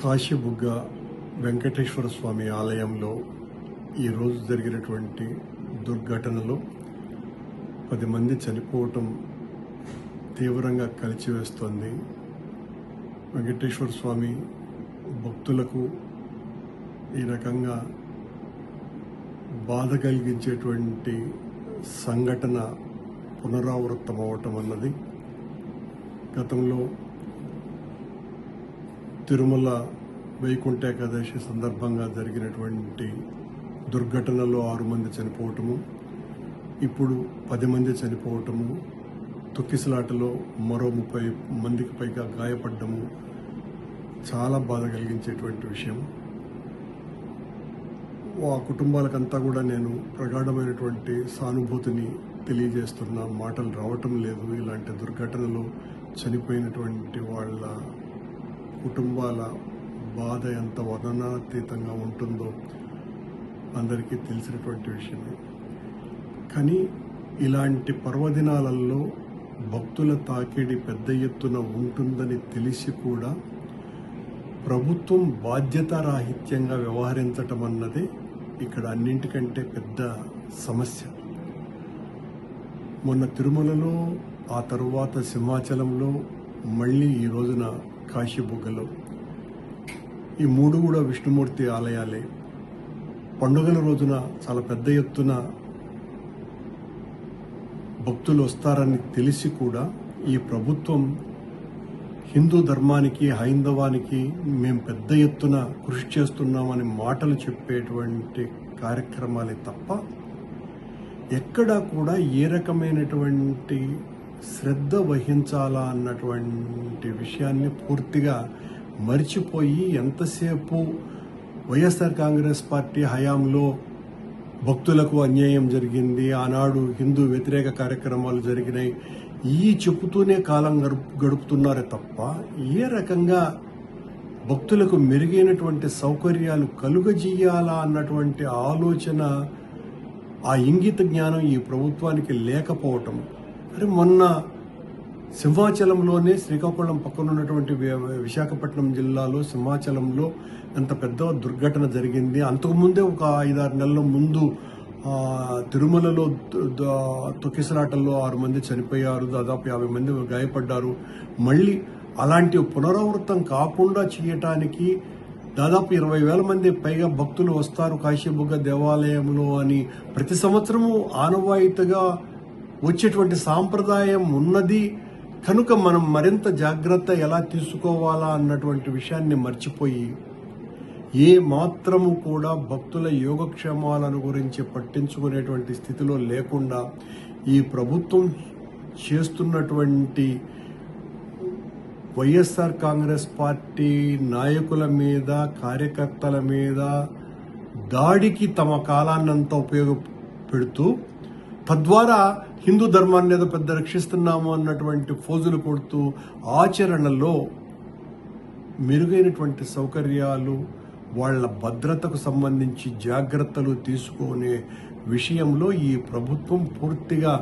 కాశీబుగ్గ వెంకటేశ్వర స్వామి ఆలయంలో ఈరోజు జరిగినటువంటి దుర్ఘటనలో పది మంది చనిపోవటం తీవ్రంగా కలిచివేస్తోంది. వెంకటేశ్వర స్వామి భక్తులకు ఈ రకంగా బాధ కలిగించేటువంటి సంఘటన పునరావృతం అవటం అన్నది గతంలో తిరుమల వైకుంఠ ఏకాదశి సందర్భంగా జరిగినటువంటి దుర్ఘటనలో ఆరు మంది చనిపోవటము ఇప్పుడు పది మంది చనిపోవటము తొక్కిసలాటలో మరో ముప్పై మందికి పైగా గాయపడ్డము చాలా బాధ కలిగించేటువంటి విషయం. ఆ కుటుంబాలకంతా కూడా నేను ప్రగాఢమైనటువంటి సానుభూతిని తెలియజేస్తున్న మాటలు రావటం లేదు. ఇలాంటి దుర్ఘటనలో చనిపోయినటువంటి వాళ్ళ కుటుంబాల బాధ ఎంత వర్ణనాతీతంగా ఉంటుందో అందరికీ తెలిసినటువంటి విషయమే. కానీ ఇలాంటి పర్వదినాలలో భక్తుల తాకిడి పెద్ద ఎత్తున ఉంటుందని తెలిసి కూడా ప్రభుత్వం బాధ్యతారాహిత్యంగా వ్యవహరించటం అన్నది ఇక్కడ అన్నింటికంటే పెద్ద సమస్య. మొన్న తిరుమలలో ఆ తరువాత సింహాచలంలో మళ్ళీ ఈ రోజున కాశీబుగ్గలో ఈ మూడు కూడా విష్ణుమూర్తి ఆలయాలే. పండుగల రోజున చాలా పెద్ద ఎత్తున భక్తులు వస్తారని తెలిసి కూడా ఈ ప్రభుత్వం హిందూ ధర్మానికి హైందవానికి మేము పెద్ద ఎత్తున కృషి చేస్తున్నామని మాటలు చెప్పేటువంటి కార్యక్రమాలే తప్ప ఎక్కడా కూడా ఏ రకమైనటువంటి శ్రద్ధ వహించాలా అన్నటువంటి విషయాన్ని పూర్తిగా మర్చిపోయి ఎంతసేపు వైఎస్ఆర్ కాంగ్రెస్ పార్టీ హయాంలో భక్తులకు అన్యాయం జరిగింది ఆనాడు హిందూ వ్యతిరేక కార్యక్రమాలు జరిగినాయి ఈ చెప్పుతూనే కాలం గడుపు గడుపుతున్నారే తప్ప ఏ రకంగా భక్తులకు మెరుగైనటువంటి సౌకర్యాలు కలుగజేయాలా అన్నటువంటి ఆలోచన ఆ ఇంగిత జ్ఞానం ఈ ప్రభుత్వానికి లేకపోవటం. అరే మొన్న సింహాచలంలోనే శ్రీకాకుళం పక్కన ఉన్నటువంటి విశాఖపట్నం జిల్లాలో సింహాచలంలో ఎంత పెద్ద దుర్ఘటన జరిగింది. అంతకుముందే ఒక ఐదారు నెలల ముందు తిరుమలలో తొక్కిసలాటల్లో ఆరు మంది చనిపోయారు. దాదాపు యాభై మంది గాయపడ్డారు. మళ్ళీ అలాంటి పునరావృతం కాకుండా చేయటానికి దాదాపు ఇరవై వేల మంది పైగా భక్తులు వస్తారు కాశీబుగ్గ దేవాలయంలో అని ప్రతి సంవత్సరము ఆనవాయితీగా వచ్చేటువంటి సాంప్రదాయం ఉన్నది. కనుక మనం మరింత జాగ్రత్త ఎలా తీసుకోవాలా అన్నటువంటి విషయాన్ని మర్చిపోయి ఏ మాత్రము కూడా భక్తుల యోగక్షేమాలను గురించి పట్టించుకునేటువంటి స్థితిలో లేకుండా ఈ ప్రభుత్వం చేస్తున్నటువంటి వైఎస్ఆర్ కాంగ్రెస్ పార్టీ నాయకుల మీద కార్యకర్తల మీద దాడికి తమ కాలాన్నంతా ఉపయోగపెడుతూ తద్వారా హిందూ ధర్మాన్ని ఏదో పెద్ద రక్షిస్తున్నాము అన్నటువంటి ఫోజులు కొడుతూ ఆచరణలో మెరుగైనటువంటి సౌకర్యాలు వాళ్ళ భద్రతకు సంబంధించి జాగ్రత్తలు తీసుకునే విషయంలో ఈ ప్రభుత్వం పూర్తిగా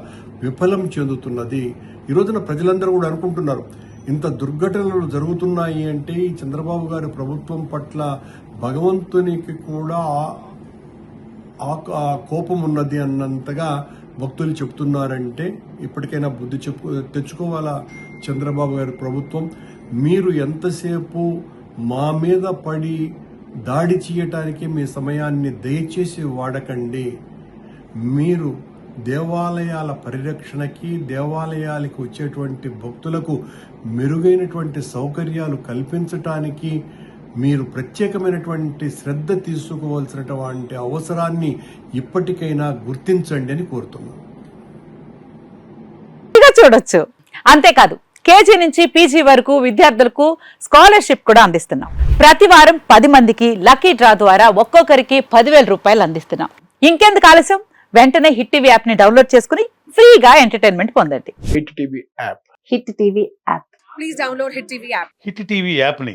విఫలం చెందుతున్నది. ఈ రోజున ప్రజలందరూ కూడా అనుకుంటున్నారు ఇంత దుర్ఘటనలు జరుగుతున్నాయి అంటే ఈ చంద్రబాబు గారి ప్రభుత్వం పట్ల భగవంతునికి కూడా ఆ కోపం ఉన్నది అన్నంతగా భక్తులు చెప్తున్నారంటే ఇప్పటికైనా బుద్ధి చెప్పు తెచ్చుకోవాలా చంద్రబాబు గారి ప్రభుత్వం? మీరు ఎంతసేపు మా మీద పడి దాడి చేయటానికి మీ సమయాన్ని దయచేసి వాడకండి. మీరు దేవాలయాల పరిరక్షణకి దేవాలయాలకు వచ్చేటువంటి భక్తులకు మెరుగైనటువంటి సౌకర్యాలు కల్పించటానికి మీరు ప్రత్యేకమైనటువంటి శ్రద్ధ తీసుకోవాల్సినటువంటి అవసరాన్ని ఇప్పటికైనా గుర్తించండి అని కోరుతున్నాను. చూడొచ్చు. అంతేకాదు కేజీ నుంచి పీజీ వరకు విద్యార్థులకు స్కాలర్షిప్ కూడా అందిస్తున్నాం. ప్రతి వారం పది మందికి లక్కీ డ్రా ద్వారా ఒక్కొక్కరికి పదివేల రూపాయలు అందిస్తున్నాం. ఇంకెందుకు ఆలస్యం? వెంటనే హిట్ టీవీ యాప్ని డౌన్లోడ్ చేసుకుని ఫ్రీగా ఎంటర్టైన్మెంట్ పొందండి. Hit TV app. Hit TV app. Please download Hit TV app. Hit TV యాప్ని